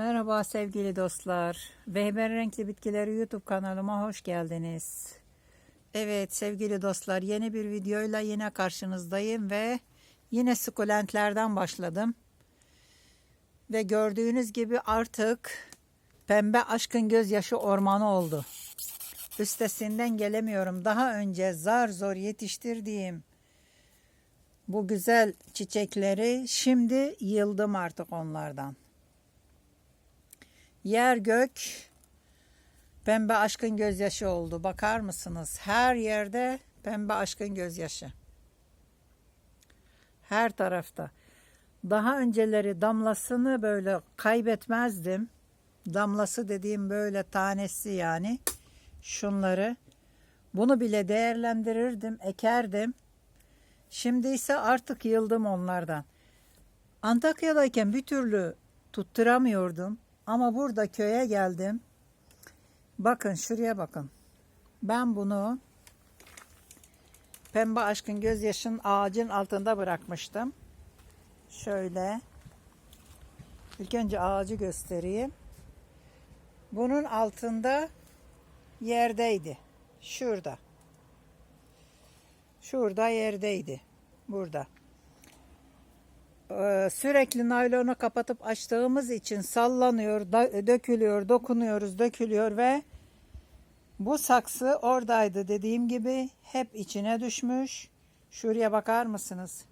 Merhaba sevgili dostlar. Vehber Renkli Bitkileri YouTube kanalıma hoş geldiniz. Evet sevgili dostlar yeni bir videoyla yine karşınızdayım ve yine sukulentlerden başladım. Ve gördüğünüz gibi artık pembe aşkın gözyaşı ormanı oldu. Üstesinden gelemiyorum. Daha önce zar zor yetiştirdiğim bu güzel çiçekleri şimdi yıldım artık onlardan. Yer gök pembe aşkın gözyaşı oldu. Bakar mısınız? Her yerde pembe aşkın gözyaşı. Her tarafta. Daha önceleri damlasını böyle kaybetmezdim. Damlası dediğim böyle tanesi yani. Şunları. Bunu bile değerlendirirdim, ekerdim. Şimdi ise artık yıldım onlardan. Antakya'dayken bir türlü tutturamıyordum. Ama burada köye geldim. Bakın şuraya bakın. Ben bunu pembe aşkın gözyaşın ağacın altında bırakmıştım. Şöyle. İlk önce ağacı göstereyim. Bunun altında yerdeydi. Şurada. Şurada yerdeydi. Burada. Ee, sürekli naylonu kapatıp açtığımız için sallanıyor, da- dökülüyor, dokunuyoruz, dökülüyor ve bu saksı oradaydı dediğim gibi hep içine düşmüş. Şuraya bakar mısınız?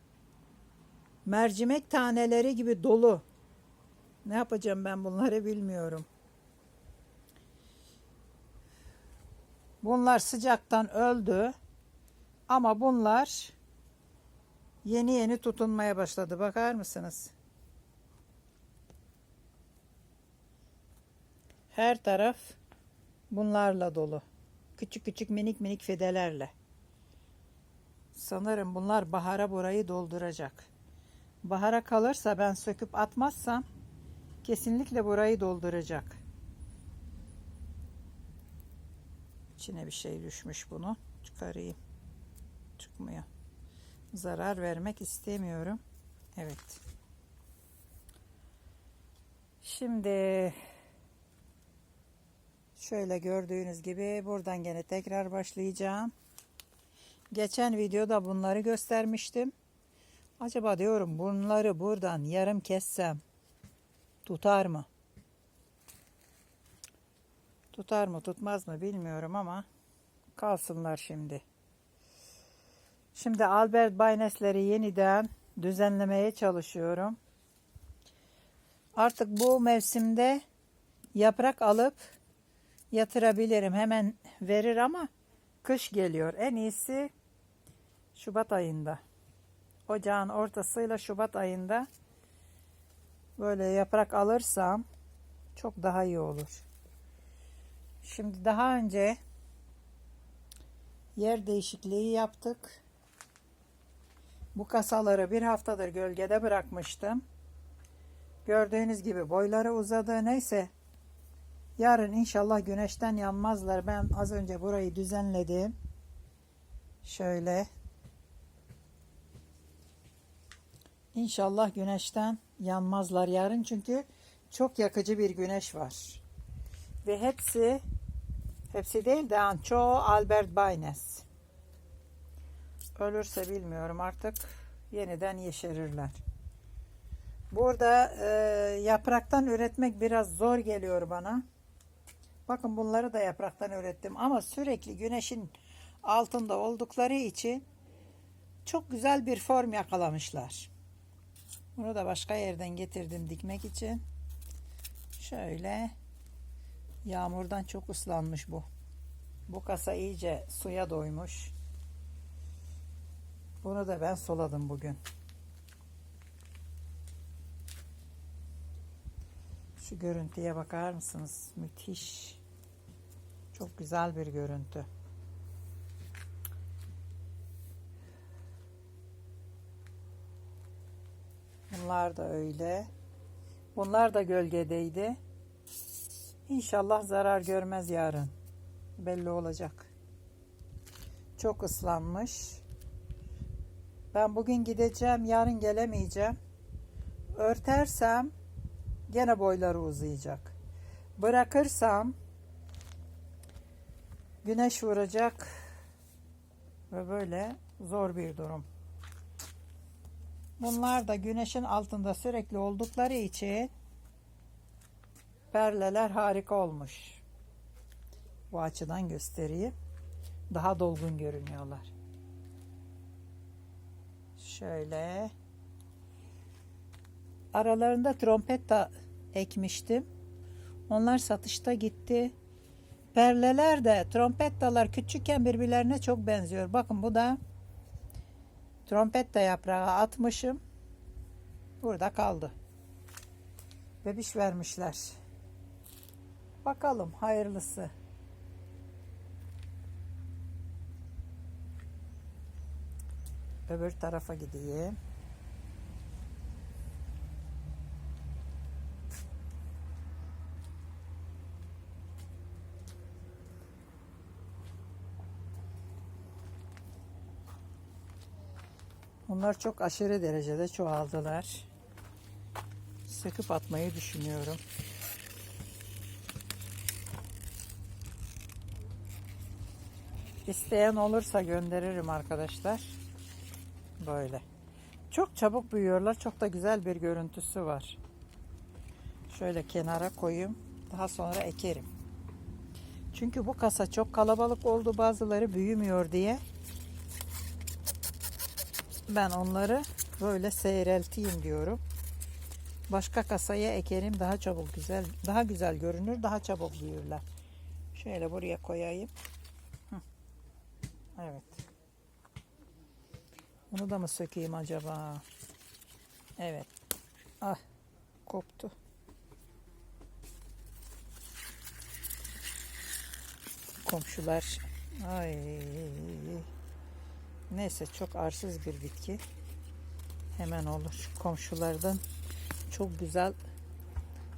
Mercimek taneleri gibi dolu. Ne yapacağım ben bunları bilmiyorum. Bunlar sıcaktan öldü. Ama bunlar yeni yeni tutunmaya başladı. Bakar mısınız? Her taraf bunlarla dolu. Küçük küçük minik minik fidelerle. Sanırım bunlar bahara burayı dolduracak. Bahara kalırsa ben söküp atmazsam kesinlikle burayı dolduracak. İçine bir şey düşmüş bunu. Çıkarayım. Çıkmıyor zarar vermek istemiyorum. Evet. Şimdi şöyle gördüğünüz gibi buradan gene tekrar başlayacağım. Geçen videoda bunları göstermiştim. Acaba diyorum bunları buradan yarım kessem tutar mı? Tutar mı tutmaz mı bilmiyorum ama kalsınlar şimdi. Şimdi Albert Baynes'leri yeniden düzenlemeye çalışıyorum. Artık bu mevsimde yaprak alıp yatırabilirim. Hemen verir ama kış geliyor. En iyisi Şubat ayında. Ocağın ortasıyla Şubat ayında böyle yaprak alırsam çok daha iyi olur. Şimdi daha önce yer değişikliği yaptık. Bu kasaları bir haftadır gölgede bırakmıştım. Gördüğünüz gibi boyları uzadı. Neyse yarın inşallah güneşten yanmazlar. Ben az önce burayı düzenledim. Şöyle. İnşallah güneşten yanmazlar yarın çünkü çok yakıcı bir güneş var. Ve hepsi hepsi değil de çoğu Albert Baynes. Ölürse bilmiyorum artık yeniden yeşerirler. Burada e, yapraktan üretmek biraz zor geliyor bana. Bakın bunları da yapraktan ürettim ama sürekli güneşin altında oldukları için çok güzel bir form yakalamışlar. Bunu da başka yerden getirdim dikmek için. Şöyle yağmurdan çok ıslanmış bu. Bu kasa iyice suya doymuş. Bunu da ben soladım bugün. Şu görüntüye bakar mısınız? Müthiş. Çok güzel bir görüntü. Bunlar da öyle. Bunlar da gölgedeydi. İnşallah zarar görmez yarın. Belli olacak. Çok ıslanmış. Ben bugün gideceğim, yarın gelemeyeceğim. Örtersem gene boyları uzayacak. Bırakırsam güneş vuracak ve böyle zor bir durum. Bunlar da güneşin altında sürekli oldukları için perleler harika olmuş. Bu açıdan göstereyim. Daha dolgun görünüyorlar. Şöyle. Aralarında trompet de ekmiştim. Onlar satışta gitti. Perleler de trompettalar küçükken birbirlerine çok benziyor. Bakın bu da trompetta yaprağı atmışım. Burada kaldı. Bebiş vermişler. Bakalım hayırlısı. Öbür tarafa gideyim. Bunlar çok aşırı derecede çoğaldılar. Söküp atmayı düşünüyorum. İsteyen olursa gönderirim arkadaşlar. Böyle. Çok çabuk büyüyorlar. Çok da güzel bir görüntüsü var. Şöyle kenara koyayım. Daha sonra ekerim. Çünkü bu kasa çok kalabalık oldu. Bazıları büyümüyor diye. Ben onları böyle seyrelteyim diyorum. Başka kasaya ekerim daha çabuk güzel, daha güzel görünür, daha çabuk büyürler. Şöyle buraya koyayım. Evet. Bunu da mı sökeyim acaba? Evet. Ah, koptu. Komşular. Ay. Neyse çok arsız bir bitki. Hemen olur. Komşulardan çok güzel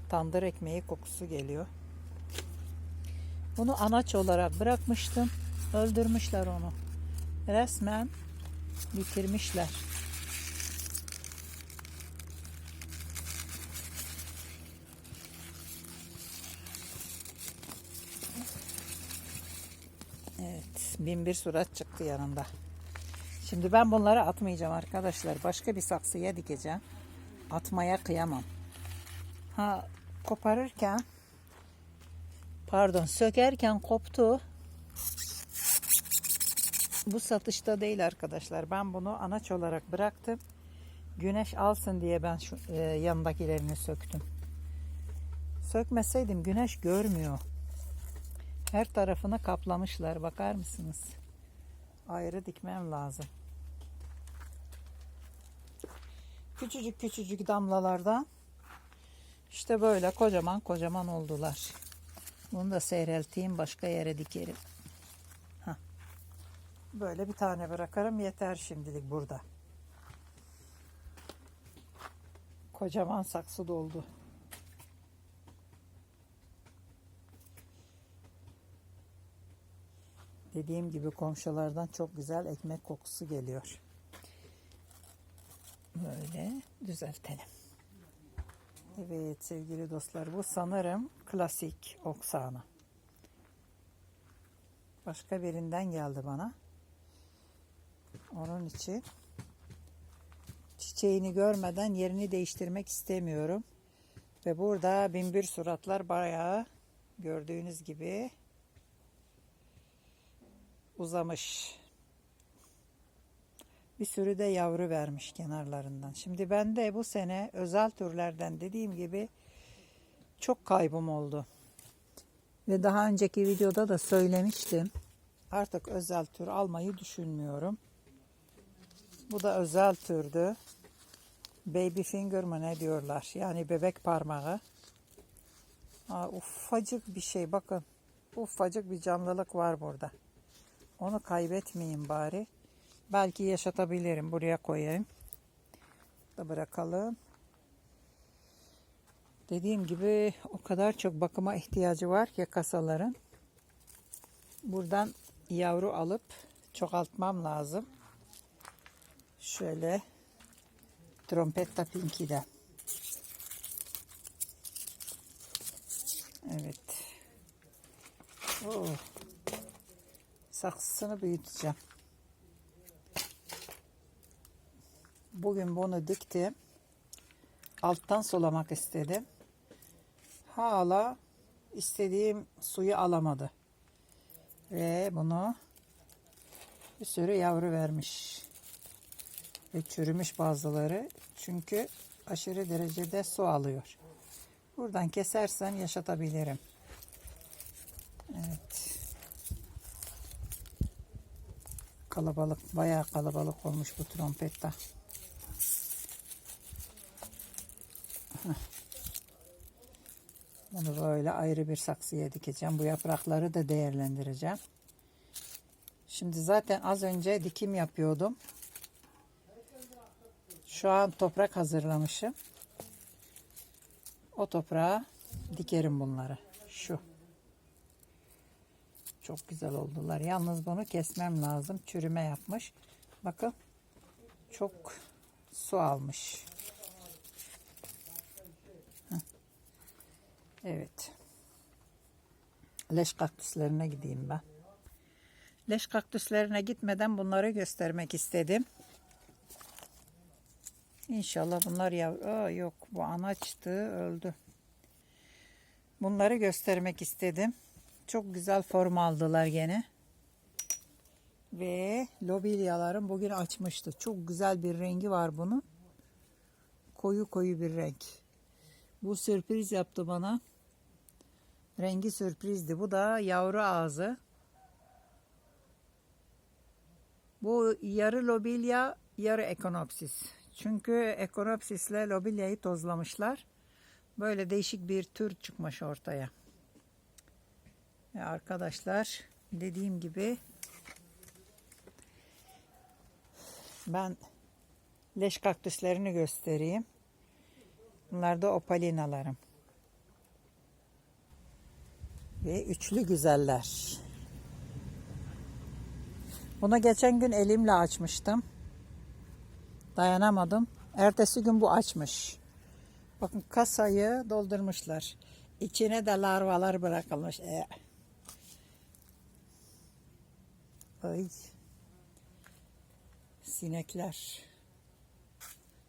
tandır ekmeği kokusu geliyor. Bunu anaç olarak bırakmıştım. Öldürmüşler onu. Resmen bitirmişler. Evet, bin bir surat çıktı yanında. Şimdi ben bunları atmayacağım arkadaşlar. Başka bir saksıya dikeceğim. Atmaya kıyamam. Ha koparırken pardon sökerken koptu. Bu satışta değil arkadaşlar. Ben bunu anaç olarak bıraktım. Güneş alsın diye ben şu e, yanındakilerini söktüm. Sökmeseydim güneş görmüyor. Her tarafını kaplamışlar. Bakar mısınız? Ayrı dikmem lazım. Küçücük küçücük damlalardan işte böyle kocaman kocaman oldular. Bunu da seyrelteyim başka yere dikerim. Böyle bir tane bırakarım yeter şimdilik burada. Kocaman saksı doldu. Dediğim gibi komşulardan çok güzel ekmek kokusu geliyor. Böyle düzeltelim. Evet sevgili dostlar bu sanırım klasik oksana. Başka birinden geldi bana. Onun için çiçeğini görmeden yerini değiştirmek istemiyorum. Ve burada binbir suratlar bayağı gördüğünüz gibi uzamış. Bir sürü de yavru vermiş kenarlarından. Şimdi ben de bu sene özel türlerden dediğim gibi çok kaybım oldu. Ve daha önceki videoda da söylemiştim. Artık özel tür almayı düşünmüyorum. Bu da özel türdü. Baby finger mı ne diyorlar? Yani bebek parmağı. Aa, ufacık bir şey bakın. Ufacık bir canlılık var burada. Onu kaybetmeyeyim bari. Belki yaşatabilirim. Buraya koyayım. Da bırakalım. Dediğim gibi o kadar çok bakıma ihtiyacı var ki kasaların. Buradan yavru alıp çoğaltmam lazım. Şöyle trompetta pinky de. Evet. Oo. Saksısını büyüteceğim. Bugün bunu diktim. Alttan sulamak istedim. Hala istediğim suyu alamadı. Ve bunu bir sürü yavru vermiş. Ve çürümüş bazıları. Çünkü aşırı derecede su alıyor. Buradan kesersen yaşatabilirim. Evet. Kalabalık, bayağı kalabalık olmuş bu trompetta. Bunu böyle ayrı bir saksıya dikeceğim. Bu yaprakları da değerlendireceğim. Şimdi zaten az önce dikim yapıyordum. Şu an toprak hazırlamışım. O toprağa dikerim bunları. Şu. Çok güzel oldular. Yalnız bunu kesmem lazım. Çürüme yapmış. Bakın. Çok su almış. Evet. Leş kaktüslerine gideyim ben. Leş kaktüslerine gitmeden bunları göstermek istedim. İnşallah bunlar yavru. Aa, yok bu anaçtı öldü. Bunları göstermek istedim. Çok güzel form aldılar gene. Ve lobilyalarım bugün açmıştı. Çok güzel bir rengi var bunun. Koyu koyu bir renk. Bu sürpriz yaptı bana. Rengi sürprizdi. Bu da yavru ağzı. Bu yarı lobilya, yarı ekonopsis. Çünkü ekonopsisle lobilyayı tozlamışlar. Böyle değişik bir tür çıkmış ortaya. Ve arkadaşlar dediğim gibi ben leş kaktüslerini göstereyim. Bunlar da opalinalarım. Ve üçlü güzeller. Bunu geçen gün elimle açmıştım. Dayanamadım. Ertesi gün bu açmış. Bakın kasayı doldurmuşlar. İçine de larvalar bırakılmış. E. Ay. Sinekler.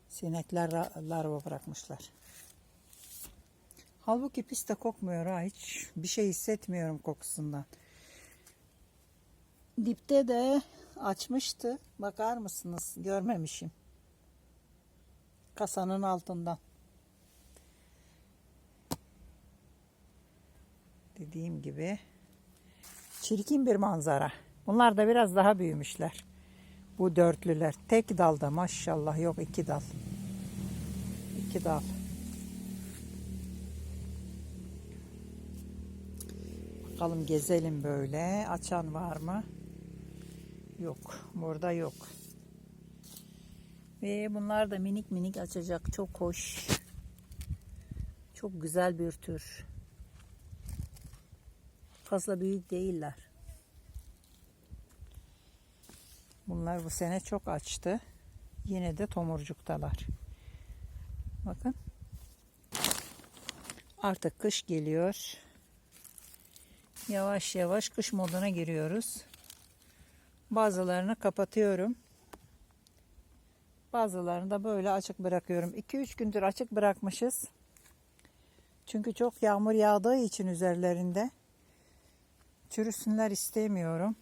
Sinekler larva bırakmışlar. Halbuki pis de kokmuyor ha hiç. Bir şey hissetmiyorum kokusundan. Dipte de açmıştı. Bakar mısınız? Görmemişim. Kasanın altından. Dediğim gibi çirkin bir manzara. Bunlar da biraz daha büyümüşler. Bu dörtlüler. Tek dalda maşallah yok iki dal. İki dal. Bakalım gezelim böyle. Açan var mı? Yok. Burada yok. Ve bunlar da minik minik açacak. Çok hoş. Çok güzel bir tür. Fazla büyük değiller. Bunlar bu sene çok açtı. Yine de tomurcuktalar. Bakın. Artık kış geliyor. Yavaş yavaş kış moduna giriyoruz. Bazılarını kapatıyorum. Bazılarını da böyle açık bırakıyorum. 2-3 gündür açık bırakmışız. Çünkü çok yağmur yağdığı için üzerlerinde çürüsünler istemiyorum.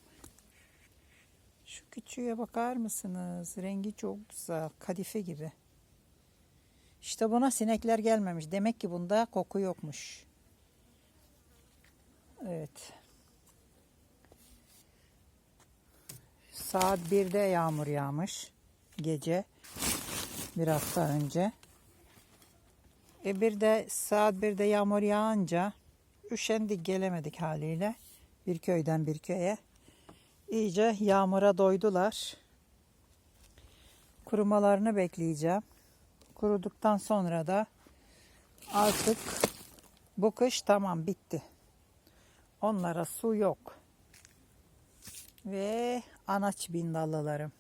Şu küçüğe bakar mısınız? Rengi çok güzel. Kadife gibi. İşte buna sinekler gelmemiş. Demek ki bunda koku yokmuş. Evet. Saat 1'de yağmur yağmış. Gece. Bir hafta önce. E bir de saat 1'de yağmur yağınca üşendik gelemedik haliyle. Bir köyden bir köye. İyice yağmura doydular. Kurumalarını bekleyeceğim. Kuruduktan sonra da artık bu kış tamam bitti. Onlara su yok. Ve anaç bindallılarım.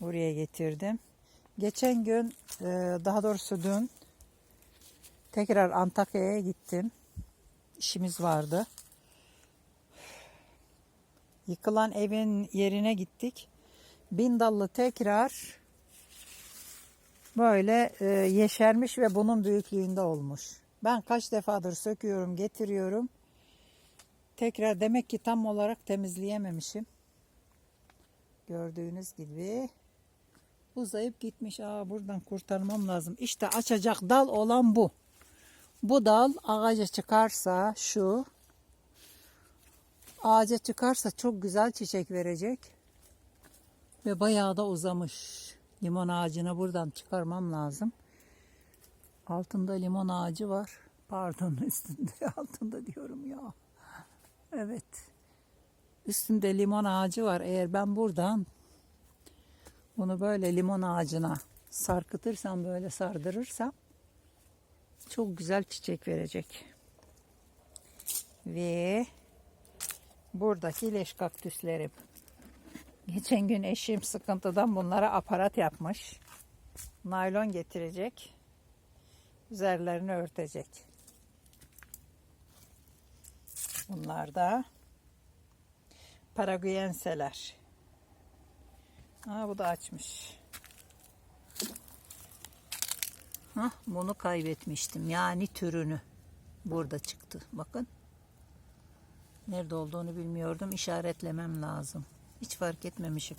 Buraya getirdim. Geçen gün e, daha doğrusu dün Tekrar Antakya'ya gittim. İşimiz vardı. Yıkılan evin yerine gittik. Bin dallı tekrar böyle e, yeşermiş ve bunun büyüklüğünde olmuş. Ben kaç defadır söküyorum, getiriyorum. Tekrar demek ki tam olarak temizleyememişim. Gördüğünüz gibi uzayıp gitmiş. Aa buradan kurtarmam lazım. İşte açacak dal olan bu. Bu dal ağaca çıkarsa şu ağaca çıkarsa çok güzel çiçek verecek. Ve bayağı da uzamış. Limon ağacını buradan çıkarmam lazım. Altında limon ağacı var. Pardon üstünde altında diyorum ya. Evet. Üstünde limon ağacı var. Eğer ben buradan bunu böyle limon ağacına sarkıtırsam böyle sardırırsam çok güzel çiçek verecek. Ve buradaki leş kaktüslerim. Geçen gün eşim sıkıntıdan bunlara aparat yapmış. Naylon getirecek. Üzerlerini örtecek. Bunlar da Paraguayenseler. Aa, bu da açmış. Hah, bunu kaybetmiştim. Yani türünü. Burada çıktı. Bakın. Nerede olduğunu bilmiyordum. İşaretlemem lazım. Hiç fark etmemişim.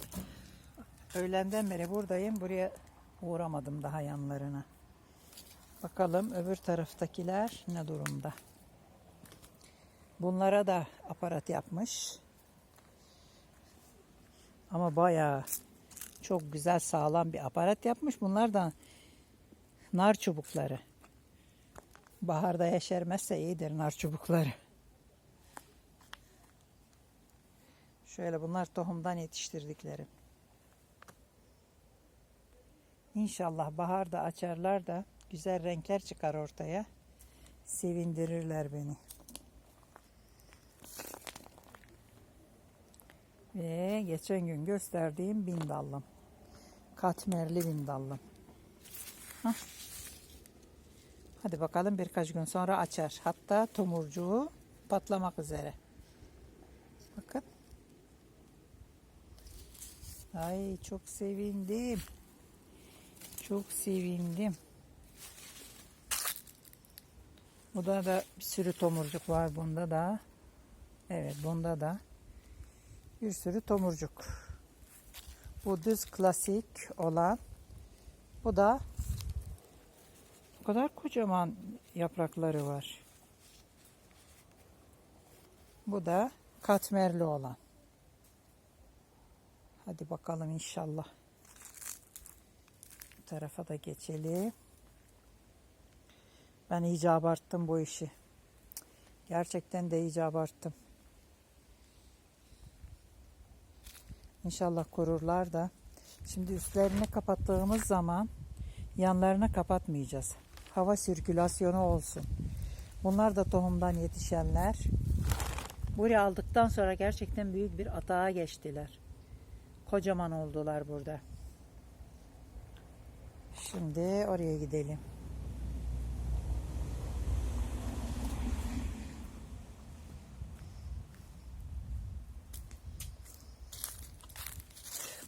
Öğlenden beri buradayım. Buraya uğramadım daha yanlarına. Bakalım öbür taraftakiler ne durumda. Bunlara da aparat yapmış. Ama bayağı çok güzel sağlam bir aparat yapmış. Bunlar da nar çubukları. Baharda yeşermezse iyidir nar çubukları. Şöyle bunlar tohumdan yetiştirdiklerim. İnşallah baharda açarlar da güzel renkler çıkar ortaya. Sevindirirler beni. Ve geçen gün gösterdiğim bindallım. Katmerli bindallım. Hah. Hadi bakalım birkaç gün sonra açar. Hatta tomurcuğu patlamak üzere. Bakın. Ay çok sevindim. Çok sevindim. Burada da bir sürü tomurcuk var bunda da. Evet bunda da bir sürü tomurcuk. Bu düz klasik olan. Bu da o kadar kocaman yaprakları var. Bu da katmerli olan. Hadi bakalım inşallah. Bu tarafa da geçelim. Ben iyice abarttım bu işi. Gerçekten de iyice abarttım. İnşallah korurlar da. Şimdi üstlerini kapattığımız zaman yanlarını kapatmayacağız. Hava sirkülasyonu olsun. Bunlar da tohumdan yetişenler. Buraya aldıktan sonra gerçekten büyük bir atağa geçtiler. Kocaman oldular burada. Şimdi oraya gidelim.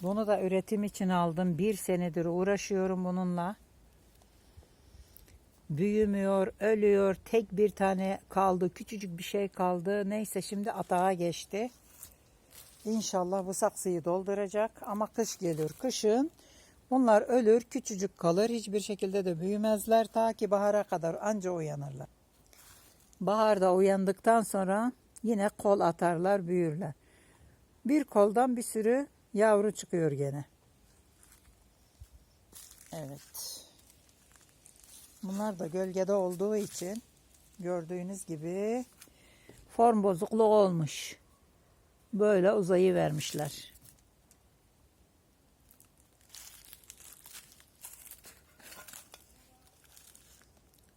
Bunu da üretim için aldım. Bir senedir uğraşıyorum bununla. Büyümüyor, ölüyor. Tek bir tane kaldı. Küçücük bir şey kaldı. Neyse şimdi atağa geçti. İnşallah bu saksıyı dolduracak. Ama kış gelir. Kışın bunlar ölür, küçücük kalır. Hiçbir şekilde de büyümezler. Ta ki bahara kadar anca uyanırlar. Baharda uyandıktan sonra yine kol atarlar, büyürler. Bir koldan bir sürü Yavru çıkıyor gene. Evet. Bunlar da gölgede olduğu için gördüğünüz gibi form bozukluğu olmuş. Böyle uzayı vermişler.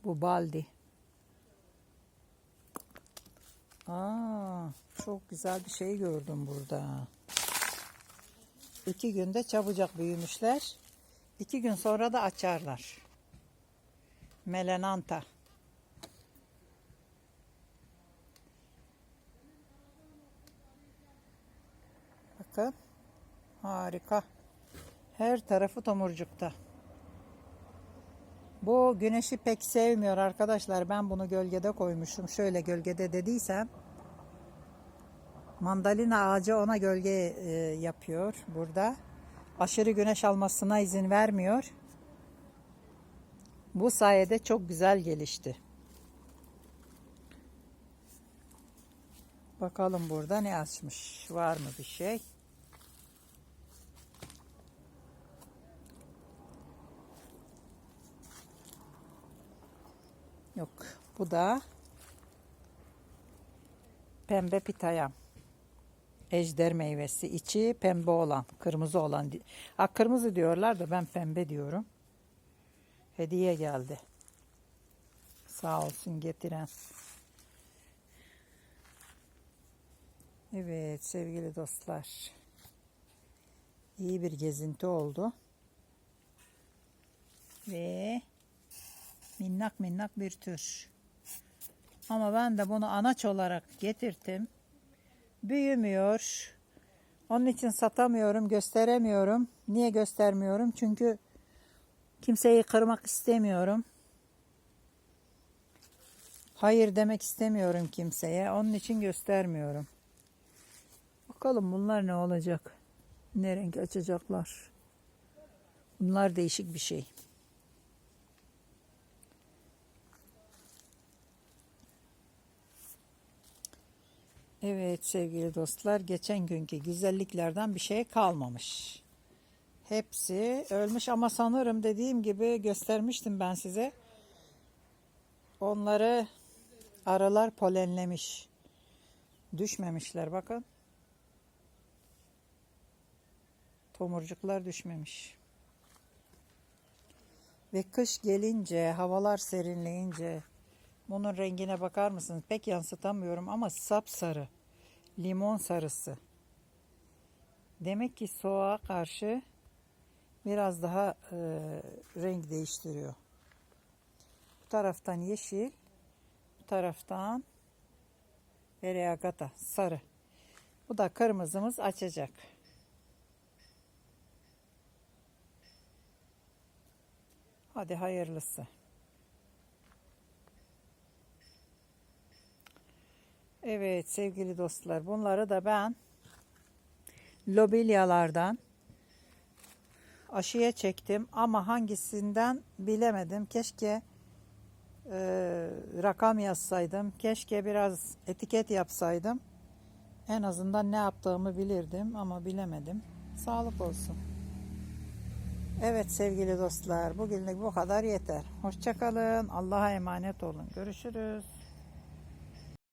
Bu baldi. Aa, çok güzel bir şey gördüm burada. İki günde çabucak büyümüşler. İki gün sonra da açarlar. Melenanta. Bakın. Harika. Her tarafı tomurcukta. Bu güneşi pek sevmiyor arkadaşlar. Ben bunu gölgede koymuşum. Şöyle gölgede dediysem Mandalina ağacı ona gölge e, yapıyor burada. Aşırı güneş almasına izin vermiyor. Bu sayede çok güzel gelişti. Bakalım burada ne açmış. Var mı bir şey? Yok. Bu da pembe pitayam. Ejder meyvesi. içi pembe olan, kırmızı olan. Ha kırmızı diyorlar da ben pembe diyorum. Hediye geldi. Sağ olsun getiren. Evet sevgili dostlar. İyi bir gezinti oldu. Ve minnak minnak bir tür. Ama ben de bunu anaç olarak getirdim. Büyümüyor. Onun için satamıyorum, gösteremiyorum. Niye göstermiyorum? Çünkü kimseyi kırmak istemiyorum. Hayır demek istemiyorum kimseye. Onun için göstermiyorum. Bakalım bunlar ne olacak? Ne renk açacaklar? Bunlar değişik bir şey. Evet sevgili dostlar, geçen günkü güzelliklerden bir şey kalmamış. Hepsi ölmüş ama sanırım dediğim gibi göstermiştim ben size. Onları arılar polenlemiş. Düşmemişler bakın. Tomurcuklar düşmemiş. Ve kış gelince, havalar serinleyince bunun rengine bakar mısınız? Pek yansıtamıyorum ama sapsarı. Limon sarısı. Demek ki soğuğa karşı biraz daha e, renk değiştiriyor. Bu taraftan yeşil, bu taraftan Veriagata sarı. Bu da kırmızımız açacak. Hadi hayırlısı. Evet sevgili dostlar bunları da ben lobilyalardan aşıya çektim ama hangisinden bilemedim. Keşke e, rakam yazsaydım. Keşke biraz etiket yapsaydım. En azından ne yaptığımı bilirdim ama bilemedim. Sağlık olsun. Evet sevgili dostlar bugünlük bu kadar yeter. Hoşçakalın. Allah'a emanet olun. Görüşürüz.